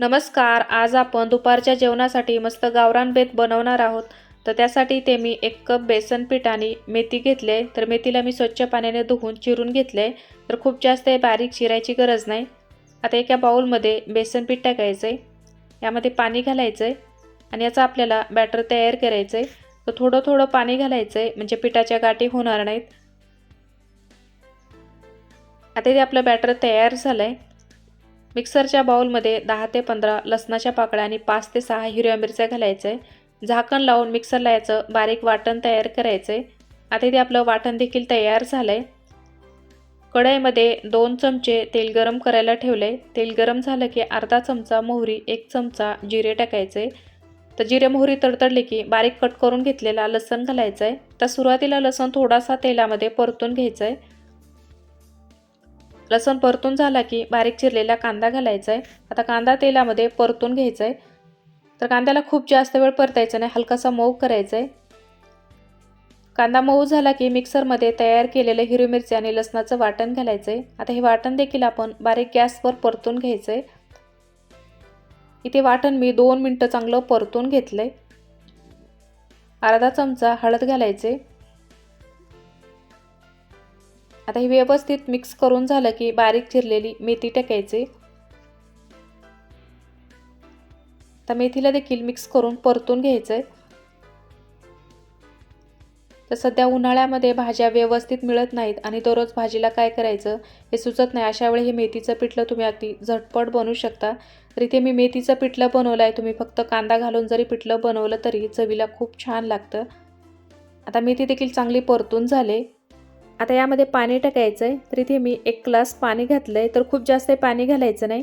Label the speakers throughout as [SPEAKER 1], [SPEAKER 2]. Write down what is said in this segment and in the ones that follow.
[SPEAKER 1] नमस्कार आज आपण दुपारच्या जेवणासाठी मस्त गावरान बेत बनवणार आहोत. तर त्यासाठी ते मी एक कप बेसन पीठ आणि मेथी घेतले. तर मेथीला मी स्वच्छ पाण्याने धुवून चिरून घेतले. तर खूप जास्त बारीक चिरायची गरज नाही. आता एका बाऊलमध्ये बेसन पीठ टाकायचं आहे यामध्ये पाणी घालायचं आहे आणि याचा आपल्याला बॅटर तयार करायचं आहे तर थोडं थोडं पाणी घालायचं आहे म्हणजे पिठाच्या गाठी होणार नाहीत. आता ते आपलं बॅटर तयार झालं आहे मिक्सरच्या बाउलमध्ये दहा ते पंधरा लसणाच्या पाकळ्या आणि पाच ते सहा हिरव्या मिरच्या घालायचं. आहे झाकण लावून मिक्सरला याचं बारीक वाटण तयार करायचं. आहे आता ते आपलं वाटण देखील तयार झालं आहे कढईमध्ये दोन चमचे तेल गरम करायला ठेवलं. आहे तेल गरम झालं की अर्धा चमचा मोहरी एक चमचा जिरे टाकायचे. तर जिरे मोहरी तडतडली की बारीक कट करून घेतलेला लसण घालायचं आहे तर सुरुवातीला लसण थोडासा तेलामध्ये परतून घ्यायचं आहे लसूण परतून झाला की बारीक चिरलेला कांदा घालायचा आहे आता कांदा तेलामध्ये परतून घ्यायचा आहे तर कांद्याला खूप जास्त वेळ परतायचा नाही हलकासा मऊ करायचा आहे कांदा मऊ झाला की मिक्सरमध्ये तयार केलेलं हिरवी मिरची आणि लसणाचं वाटण घालायचं आहे आता हे वाटण देखील आपण बारीक गॅसवर परतून घ्यायचं आहे इथे वाटण मी दोन मिनटं चांगलं परतून घेतलं आहे अर्धा चमचा हळद घालायचे आता हे व्यवस्थित मिक्स करून झालं की बारीक चिरलेली मेथी टाकायची. आता मेथीला देखील मिक्स करून परतून घ्यायचं आहे तर सध्या उन्हाळ्यामध्ये भाज्या व्यवस्थित मिळत नाहीत आणि दररोज भाजीला काय करायचं हे सुचत नाही. अशा वेळी हे मेथीचं पिठलं तुम्ही अगदी झटपट बनवू शकता. तर इथे मी मेथीचं पिठलं बनवलं आहे तुम्ही फक्त कांदा घालून जरी पिठलं बनवलं तरी चवीला खूप छान लागतं. आता मेथी देखील चांगली परतून झाले. आता यामध्ये पाणी टाकायचं आहे तर इथे मी एक ग्लास पाणी घातलं आहे तर खूप जास्त पाणी घालायचं नाही.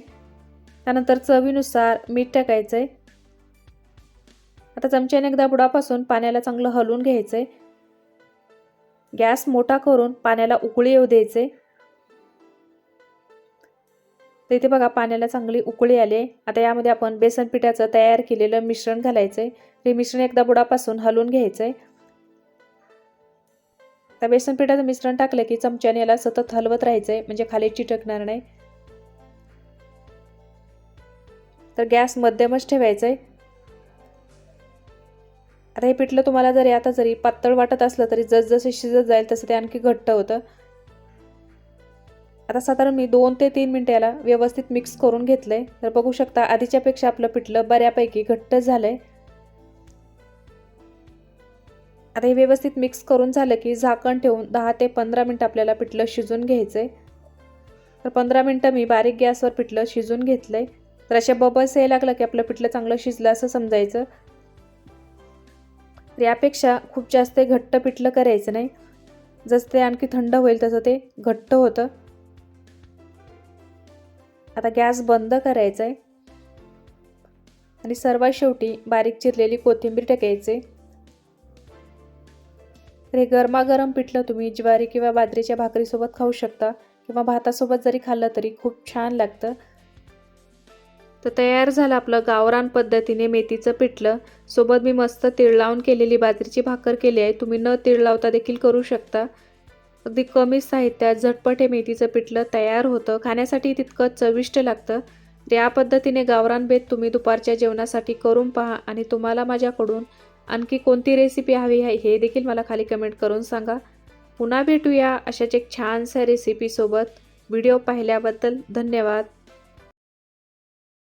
[SPEAKER 1] त्यानंतर चवीनुसार मीठ टाकायचं आहे आता चमच्याने एकदा बुडापासून पाण्याला चांगलं हलवून घ्यायचं आहे गॅस मोठा करून पाण्याला उकळी येऊ द्यायचे. तर इथे बघा पाण्याला चांगली उकळी आली आता यामध्ये आपण बेसन पिठाचं तयार केलेलं मिश्रण घालायचं आहे ते मिश्रण एकदा बुडापासून हलवून घ्यायचं आहे आता बेसन पिठाचं मिश्रण टाकलं की चमच्याने याला सतत हलवत राहायचं आहे म्हणजे खाली चिटकणार नाही. तर गॅस मध्यमच ठेवायचं आहे आता हे पिठलं तुम्हाला जरी आता जरी पातळ वाटत असलं तरी जसजसे शिजत जाईल तसं ते आणखी घट्ट होतं. आता साधारण मी दोन ते तीन मिनटं याला व्यवस्थित मिक्स करून घेतलं आहे तर बघू शकता आधीच्यापेक्षा आपलं पिठलं बऱ्यापैकी घट्ट झालं आहे आता हे व्यवस्थित मिक्स करून झालं की झाकण ठेवून दहा ते पंधरा मिनटं आपल्याला पिठलं शिजून घ्यायचं आहे तर पंधरा मिनटं मी बारीक गॅसवर पिठलं शिजून घेतलं आहे तर अशा बबल्स यायला लागलं की आपलं पिठलं चांगलं शिजलं असं समजायचं. तर यापेक्षा खूप जास्त घट्ट पिठलं करायचं नाही. जसं ते आणखी थंड होईल तसं ते घट्ट होतं. आता गॅस बंद करायचा आहे आणि सर्वात शेवटी बारीक चिरलेली कोथिंबीर टाकायचे. तर हे गरमागरम पिठलं तुम्ही ज्वारी किंवा बाजरीच्या भाकरीसोबत खाऊ शकता किंवा भातासोबत जरी खाल्लं तरी खूप छान लागतं. तर तयार झालं आपलं गावरान पद्धतीने मेथीचं पिठलं. सोबत मी मस्त तीळ लावून केलेली बाजरीची भाकर केली आहे. तुम्ही न तीळ लावता देखील करू शकता. अगदी कमी साहित्यात झटपट हे मेथीचं पिठलं तयार होतं. खाण्यासाठी तितकं चविष्ट लागतं. या पद्धतीने गावरान बेत तुम्ही दुपारच्या जेवणासाठी करून पहा आणि तुम्हाला माझ्याकडून आणखी कोणती रेसिपी हवी आहे हे देखील मला खाली कमेंट करून सांगा. पुन्हा भेटूया अशाच एक छानशा रेसिपीसोबत व्हिडिओ पाहिल्याबद्दल धन्यवाद.